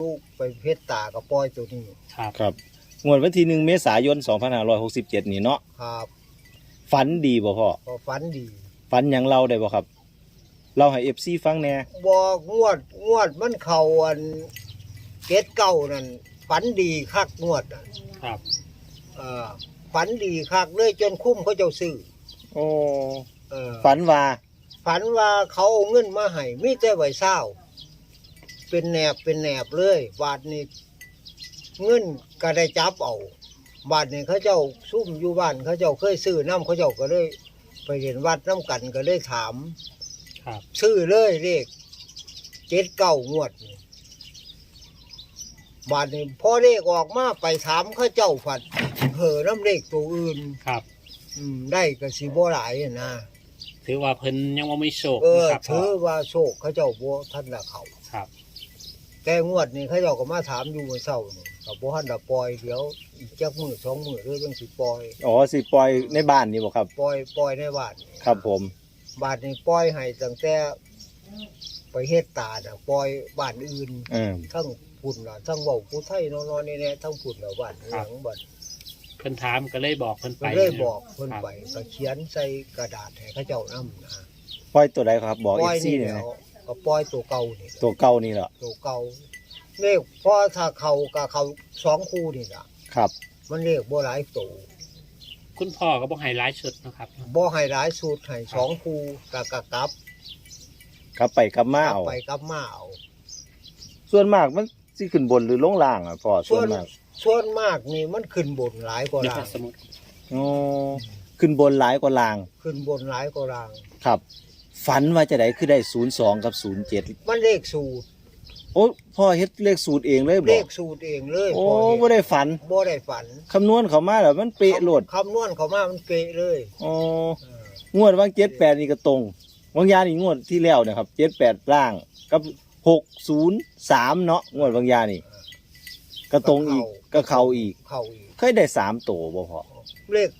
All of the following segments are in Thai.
ลูกไปเพชรตากับปล่อยตัวนี้ครับครับงวดวันที่หนึ่งเมษายน 2567 นี่เนาะครับฝันดีบ่พ่อพอฝันดีฝันหยังเล่าได้บ่ครับ เราให้ FC ฟังแหน่บอกงวดงวดมันเข่าอันเกตเก่านั่นฝันดีคักงวดน่ะครับ เออฝันดีคักเลยจนคุ้มเขาเจ้าซื้อโอ้เออฝันว่าฝันว่าเขาเอาเงินมาให้มีแต่ใบเศร้า เป็นแหนบเป็นแหนบเลย บาทนี้เงินก็ได้จับเอาบาทนี้เขาเจ้าซุ่มอยู่บ้านเขาเจ้าเคยซื้อน้ำเขาเจ้าก็เลย ไปเห็นวัดน้ำกันก็เลยถาม ครับ ซื้อเลยเลขเจ็ดเก้างวดนี่บาทนี้พอเลขออกมาไปถามเขาเจ้าฝันเหอน้ำเลขตัวอื่น ครับ อืม ได้ก็สิบ่หลายอะนะถือว่าเพิ่นยังว่าไม่โชคเออนะครับพ่ถืออว่าโชคเขาเจ้าบ่ท่านละเขาครับ แต่งวดนี้เขาเจ้าก็มาถามอยู่เมื่อเช้านี่ก็บ่ทันละปล่อยเดี๋ยวอีกจักมื้อสองมื้อเด้อจังสิปล่อยอ๋อสิปล่อยในบ้านนี่บ่ครับ ปล่อยปล่อยในบ้านนี่ครับผมบ้านนี้ปล่อยให้ตั้งแต่ไปเฮ็ดตาน่ะปล่อยบ้านอื่นเออทั้งพุ่นล่ะทั้งเว้าผู้ไทยนอนๆนี่แหละทั้งพุ่นล่ะบ้านหลังบ้านเพิ่นถามก็เลยบอกเพิ่นไปก็เลยบอกเพิ่นไปก็เขียนใส่กระดาษให้เขาเจ้านำนะปล่อยตัวใดครับ บอกปล่อย FC นี่หน่อยแล้นะว ก็ปล่อยตัวเก่านี่ตัวเก่านี่เหรอตัวเก่าเลขพอถ้าเขากับเขาสองคู่นี่ล่ะ ครับ มันเลขบ่หลายตัวคุณพ่อก็บอกให้หลายชุดนะครับ บ่ให้หลายสูตรให้สองคู่กะกะกลับครับไปกลับมากลับเอาไปกลับมาเอา ส่วนมากมันสิขึ้นบนหรือลงล่างอะพ่อส่ส่ววนนมากส่วนมากนี่มันขึ้นบนหลายกว่าเดี๋ยวล่างสมมติอ๋อขึ้นบนหลายกว่าล่าง ขึ้นบนหลายกว่าล่าง ครับ ฝันว่าจะได้คือได้02กับ07มันเลขสูตรโอ้พ่อเฮ็ดเลขสูตรเองเลยเลบ่ขสูตรเองเลยโอ้พอบ่เห็นได้ฝันบ่ได้ฝันคำนวณเขามาแล้วมันเป๊ะโลดคำนวณเขามามันเป๊ะเลยอ๋อ เอองวดวาง78นี่ก็ตรงวางยานี่งวดที่แล้วเนะครับ78ล่างกับ603เนาะงวดวางยานี่ก็ตรงอีกก็เข้าอีก เข้าอีกเคยได้สามตัวบ่พอเลข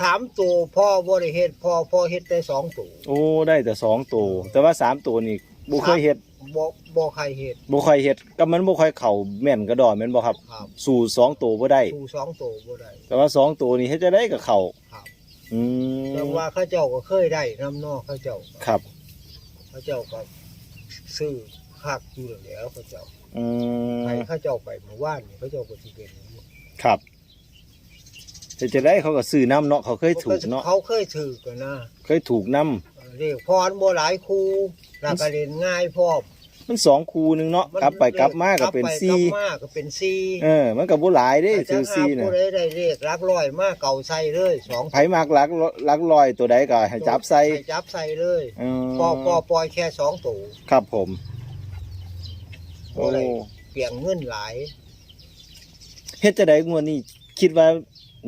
สามตัวพ่อบริเฮ็ดพ่อพ่อเฮ็ดได้สองตัวโอ้ได้แต่สองตัวแต่ว่าสามตัวนี่บ่เคยเฮ็ดบ่บ่ใครเฮ็ดบ่ค่อยเฮ็ดก็มันบ่ค่อยเข้าแม่นกระดอนแม่นบ่ครับ ครับสู่สองตัวบ่ได้ สู่สองตัวบ่ได้ แต่ว่าสองตัวนี่เฮ็ดจะได้ก็เข้าครับ อืมแต่ว่าเขาเจ้าก็เคยได้น้ำนอกเขาเจ้าครับ เขาเจ้าก็ซื้อคักอยู่แล้วเขาเจ้าอืมไปเขาเจ้าไปเมื่อวานนี่เขาเจ้าก็สิเป็นอย่างนี้ครับ เฮ็ดจะได้เขาก็ซื้อน้ำเนาะเขาเคยถูกเนาะเขาเคยถือกันนะเคยถูกน้เรียกพรบ่หลายครูแล้วก็เล่นง่ายพร้อมำมันสองคูหนึงเนาะกลับไปกลับมาก็เป็นกลับไปสี่กลับมาก็เป็นสี่เออ มันก็บ่หลายเด้ซื้อสี่น่ะน่ะผู้ใดได้เลขรักร้อยมากเก่าใส่เลยสองไผมักหลักหลักลอยตัวใดก็ให้จับใส่ให้จับใส่เลยอืมปอปอปล่อยแค่สองตัวครับผมโอ้โอ้เปลี่ยนเงินหลายเฮ็ดจะได้งวดนี้คิดว่า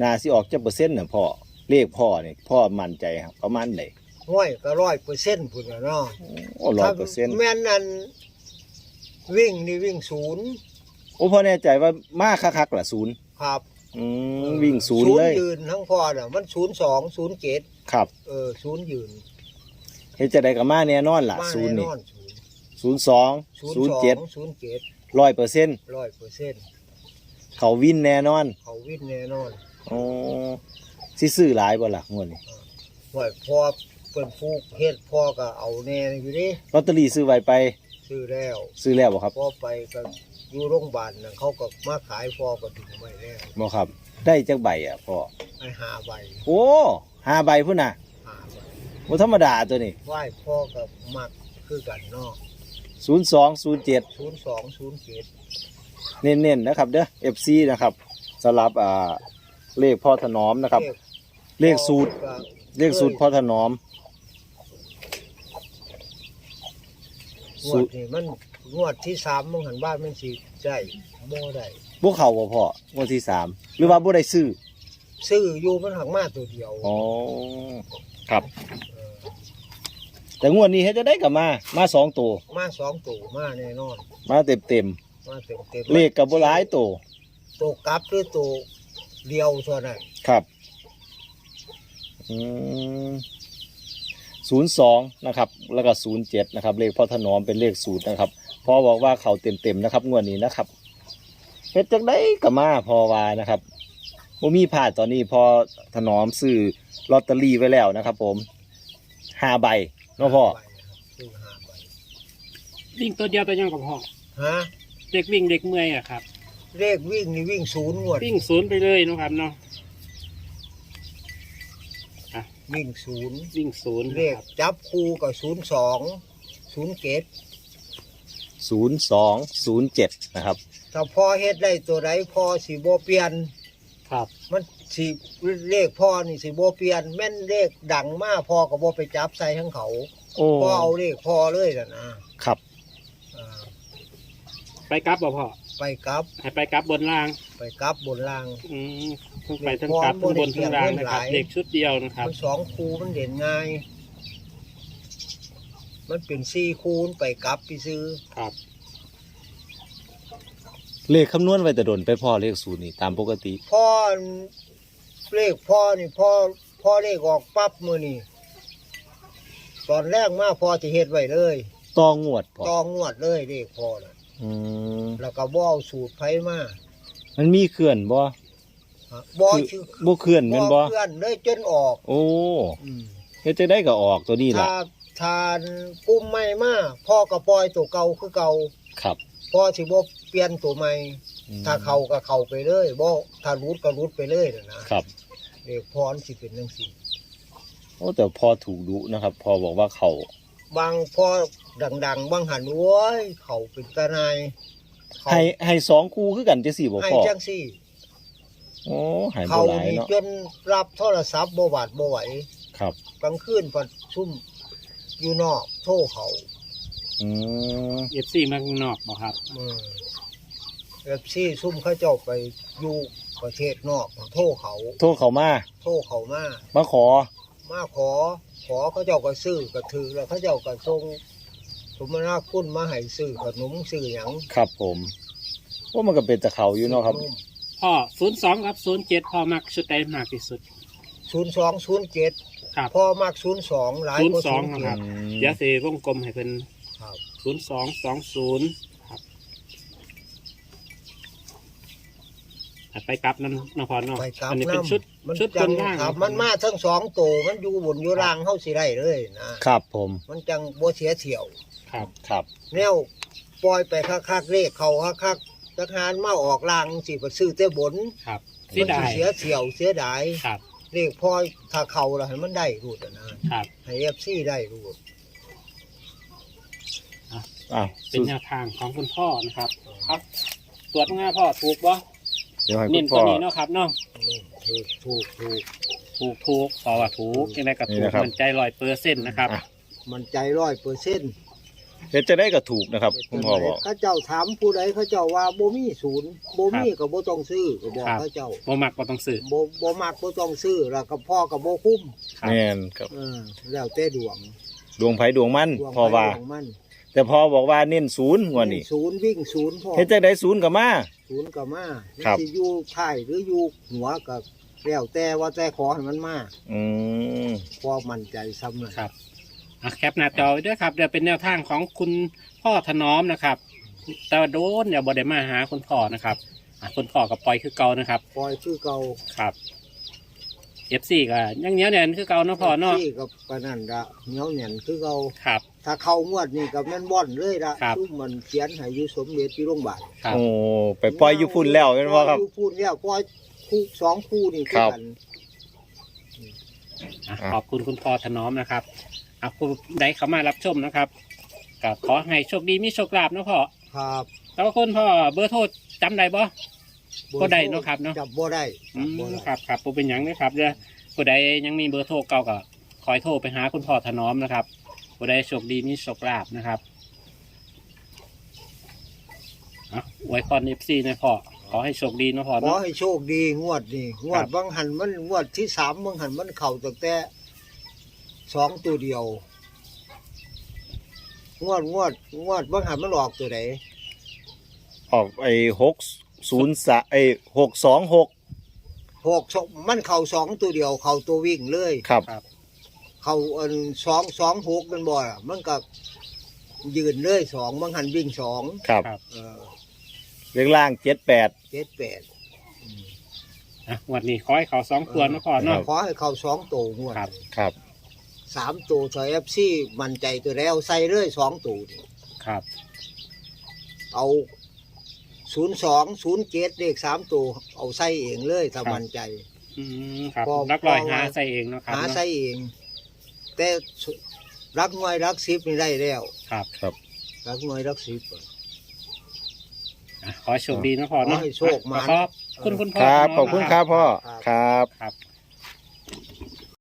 น่าสิออกจักเปอร์เซ็นต์น่ะพ่อเลขพ่อนี่พ่อมั่นใจครับประมาณใดห้วยก็ร้อยเปอร์เซ็นต์พุ่นน่ะเนาะโอ้ร้อยเปอร์เซ็นต์ถ้าแม่นนั่นวิ่งนี่วิ่งศูนย์โอ้พ่อแน่ใจว่ามาคักๆล่ะศูนย์ครับอืมวิ่งศูนย์เลยยืนทั้งพอน่ะมันศูนย์สองศูนย์เจ็ดครับเออศูนย์ยืนเฮ็ดจะได้ก็มาแน่นอนล่ะมาศูนย์แน่นี่นอนศูนย์ศูนย์สองศูนย์ศูนสย์องเจ็ดศูนย์เจ็ดร้อยเปอร์เซ็นต์ร้อยเปอร์เซ็นต์เขาวินแน่นอน เขาวิ่งแน่นอน อ๋อสิซื้อหลายบ่ล่ะงวดนี้ห้วยพอเปิ้นฟูกเฮ็ดพ่อก็เอาแน่อยู่ดิลอตเตอรี่ซื้อไว้ไป ซื้อแล้วซื้อแล้วบ่ครับพอไปก็อยู่โรงพยาบาลน่ะเขาก็มาขายพ่อก็ดึงไว้แล้วบ่ครับ ได้จักใบอะพ่อให้หาใบโอ้ห้าใบพุ่นน่ะหาใบบ่ธรรมดาตัวนี้ไหว้พ่อก็มักคือกันเนาะ0207ศูนย์สองศูนย์เจ็ดเน้นๆนะครับเด้อ FC นะครับสำหรับอ่า เลขพ่อถนอมนะครับ เลขสูตร เลขสูตรพ่อถนอม งวดนี่มันงวดที่สามมึงหันบ้านมันสิได้บ่ได้บ่เข้าบ่พ่องวดที่สามหรือว่าบ่ได้ซื้อซื้ออยู่มันหักมาตัวเดียวอ๋อครับเออแต่งวดนี้เฮ็ดจะได้กลับมา มาสองตัวมาสองตัวมาแน่นอน มาเต็มเต็มมาเต็มเต็มๆเลขกับบ่หลายตัวตัวกลับหรือตัว เดียวเท่านั้นครับอืมศูนย์สองนะครับ แล้วก็ศูนย์เจ็ดนะครับ เลขพ่อถนอมเป็นเลขสูตรนะครับพอบอกว่าเขาเต็มๆนะครับงวดนี้นะครับเฮ็ดจังได้ก็มาพอว่านะครับบ่มีพลาดตอนนี้พอถนอมซื้อลอตเตอรี่ไว้แล้วนะครับ ผมห้าใบเนาะพ่อซื้อห้าใบวิ่งตัวเดียวตัวยังกับพ่อฮะเด็กวิ่งเด็กเมื่อยอะครับ เลขวิ่งนี่วิ่งศูนย์งวด วิ่งศูนย์ไปเลยเนาะครับเนาะวิ่งศูนย์วิ่งศูนย์เลนะขครับจับคู่กับศูนย์สองศูนย์เกตศูนย์สองศูนย์เจ็ดนะครับ ถ้าพ่อเฮ็ดได้ตัวใดพ่อสิบ่เปลี่ยน ครับ มันสิเลขพ่อนี่สิบ่เปลี่ยน แม่นเลขดังมากพ่อก็บ่ไปจับใส่ทั้งเขาโอ้พ่อเอาเลขพ่อเลยน่ะนะครับอ่าไปกลับบ่พ่อ ไปกลับให้ไปกลับบนล่าง ไปกลับบนล่าง อืมทั้งไปทั้งกลับทั้งบนทั้งล่างนะครับเด็กชุดเดียวนะครับมันสองคูมันเด่นง่าย มันเป็นสี่คูณไปกลับไปซื้อครับ เลขคำนวณไว้แต่โดนไปพ่อเลขศูนย์นี่ตามปกติ พ่อเลขพ่อนี่พ่อพ่อเลขออกปั๊บมือนี่ตอนแรกมาพ่อจะเฮ็ดไว้เลยต่องวดพ่อตองงวดเลยเลขพ่อน่ะ อืมแล้วก็บ่เอาสูตรไผมามันมีเคลื่อนบ่ฮะบ่คือชื่อบ่เคลื่อนแม่นบ่เพื่อนเลยจนออก โอ้อืมเฮ็ดจะได้ก็ออกตัวนี้ล่ะถ้าทานกุ้มไม่มาพ่อก็ปล่อยตัวเก่าคือเก่าครับพ่อสิบ่เปลี่ยนตัวใหม่อืมถ้าเข้าก็เข้าไปเลยบ่ถ้ารุดก็รุดไปเลยน่ะนะครับเลขพรสิเป็นจังซี่โอ้แต่พอถูกดุนะครับ พอบอกว่าเขา บางพ่อดัง ๆ บางหันโว้ยเขาเป็นตาหนายเขาให้ให้สองคู่คือกันจังซี่บ่ให้พ่อจังซี่ โอ้ใหายบ่เขาหลายนี่เนาะจนรับโทรศัพท์บ่บาดบ่ไหวครับกลางคืนพัดซุ่มอยู่นอกโทรเขาอืมเอฟซีมาข้างนอกบ่ครับอืมแบบซี่ซุ่มเขาเจ้าไปอยู่ประเทศนอกโทรเขา โทษเขามาโทรเขามามาขอมาขอ ขอเขาเจ้าก็ซื้อก็ถือแล้วเขาเจ้าก็ส่งสมนาคุณมาให้ซื้อขนมซื้อหยังครับผมว่ามันก็เป็นตะเขาอยู่เนาะครับ พ่อศูนย์สองกับศูนย์เจ็ดพ่อมักชุดใดมากที่สุด ศูนย์สองศูนย์เจ็ดครับ พ่อมากศูนย์สองหลายกว่า02ศูนย์นะเจ็ครัดบอืม เดี๋ยวสีวงกลมให้เป็นครับ ศูนย์สองสองศูนย์ครับ อะไปกลับน้ำน้ำพรเนาะไปกลับอันนี้เป็นน้ำชุดมันชุดจับงนล่าง ครับมันมาทั้งสองตัวมันอยู่บนอยู่ล่างเข้าสิได้เลยนะครับผมมันจังบ่เสียเที่ยว ครับ ครับแนวปล่อยไปคักๆเลขเขาคักๆทหารมาออกล่างสิไปซื้อแต่บนครับมัเสียดายเสียเที่ยวเสียดายครับเลขพอถ้าเขาแล้วให้มันได้รูดอะนะครับให้เอฟซีได้รูดอะเป็นแนวทางของคุณพ่อนะครับครับตรวจง่ายพ่อถูกบ่ เดี๋ยวให้คุเน้นณตัพ่วอ นี้เนาะครับเนาะนี่ถูกถูกถูกถูกถูกพอว่าถูกยังไงก็นี่ถูกนะครับ มันใจลอยเปอร์เซ็นต์นะครับอะมันใจร้อยเปอร์เซ็นต์เฮ็ดจะได้ก็ถูกนะครับ คุณพ่อบอกเขาเจ้าถามผู้ใดเขาเจ้าว่าบ่มีศูนย์บ่มีก็บ่ต้องซื้อก็บอกครับ เขาเจ้าบ่มักก็ต้องซื้อบ่บ่มักบ่ต้องซื้อแล้วก็พ่อก็บ่คุ้มครับ แม่นครับ เออแล้วแต่ดวงดวงไผดวงมันดวงพอว่าดวงมัน แต่พอบอกว่าเน้นศูนย์งวดนี้ศูนย์วิ่งศูนย์พ่อเฮ็ดจังไดศูนย์ก็มา ศูนย์ก็มาครับ สิอยู่ท้ายหรืออยู่หัวก็แล้วแต่ว่าแต่ขอให้มันมาอืม พอมั่นใจซ้ำเลยครับอะแคปหน้าจอไว้ด้วยครับเดี๋ยวเป็นแนวทางของคุณพ่อถนอมนะครับ แต่ว่าโดนเดี๋ยวบอได้มาหาคุณพ่อนะครับอะคุณพ่อกับปล่อยคือเก่านะครับ ปล่อยคือเก่าครับเอฟซีก็ยังเหนี้ยวแน่นคือเก่าเนาะพ่อเนาะที่กับปานนันดะเหนียวแน่นคือเก่าครับ ถ้าเข้างวดนี่กับแม่นบ่อนเลยละครับ ซุ่มมันเขียนให้อยู่สมเด็จที่โรงพยาบาลครับ โอ้ไปปล่อยอยู่พุ่นแล้วแม่นบ่ครับปล่อยอยู่พุ่นแล้วปล่อยคู่สองคู่นี่คือครับกัน อะขอบคุณคุณพ่อถนอมนะครับอะคุณใดเข้ามารับชมนะครับก็ขอให้โชคดีมีโชคลาภนะพ่อครับแล้วก็คุณพ่อเบอร์โทรจำได้บ่ บ่ได้เนาะครับเนาะ จับบ่ได้อืจับบ่มได้ครับครับผมเป็นหยังนะครับเดี๋ยวผู้ใดยังมีเบอร์โทรเก่าก็คอยโทรไปหาคุณพ่อถนอมนะครับ ผู้ใดโชคดีมีโชคลาภนะครับอะอวยพรเอฟซีนะพ่อขอให้โชคดีนะพ่อขอเนาะ ให้โชคดีงวดนี่งวครัดบ บางหันมันงวดที่สามบางหันมันเข่าตั้งแต่สองตัวเดียว งวดงวดงวดบางหันมันออกตัวไหนออกไอ้603ไอ้626หกสองมันเข่าสองตัวเดียว เข่าตัววิ่งเลย ครับ เข่าอันสองสองหกมันบ่ล่ะมันกับยืนเลยสองบางหันวิ่งสองครับครับเออเลขล่างเจ็ดแปด เจ็ดแปดอะงวันนี้ขอให้เขาสองตัวนะพ่อเนาะ ขอให้เขาสองตัวงวดครับ ครับ สามตัวถอยเอฟซีมั่นใจตัวแล้วใส่เลยสองตัวนี่ครับ เอาศูนย์สองศูนย์เจ็ดเลขสามตัวเอาใส่เองเลยถ้ามั่นใจ อืมครับพอ รักลอยพอหาใส่เองเนาะครับหาเนาะ ใส่เอง แต่รักน้อยรักสิบนี่ได้แล้วครับรักน้อยรักสิบอะขอให้โชคดีนะพ่อเนาะขอให้โชคมา ขอบคุณคุณพ่อ ครับถนขมอบคุณนะครับพ่อ ครับ ครับ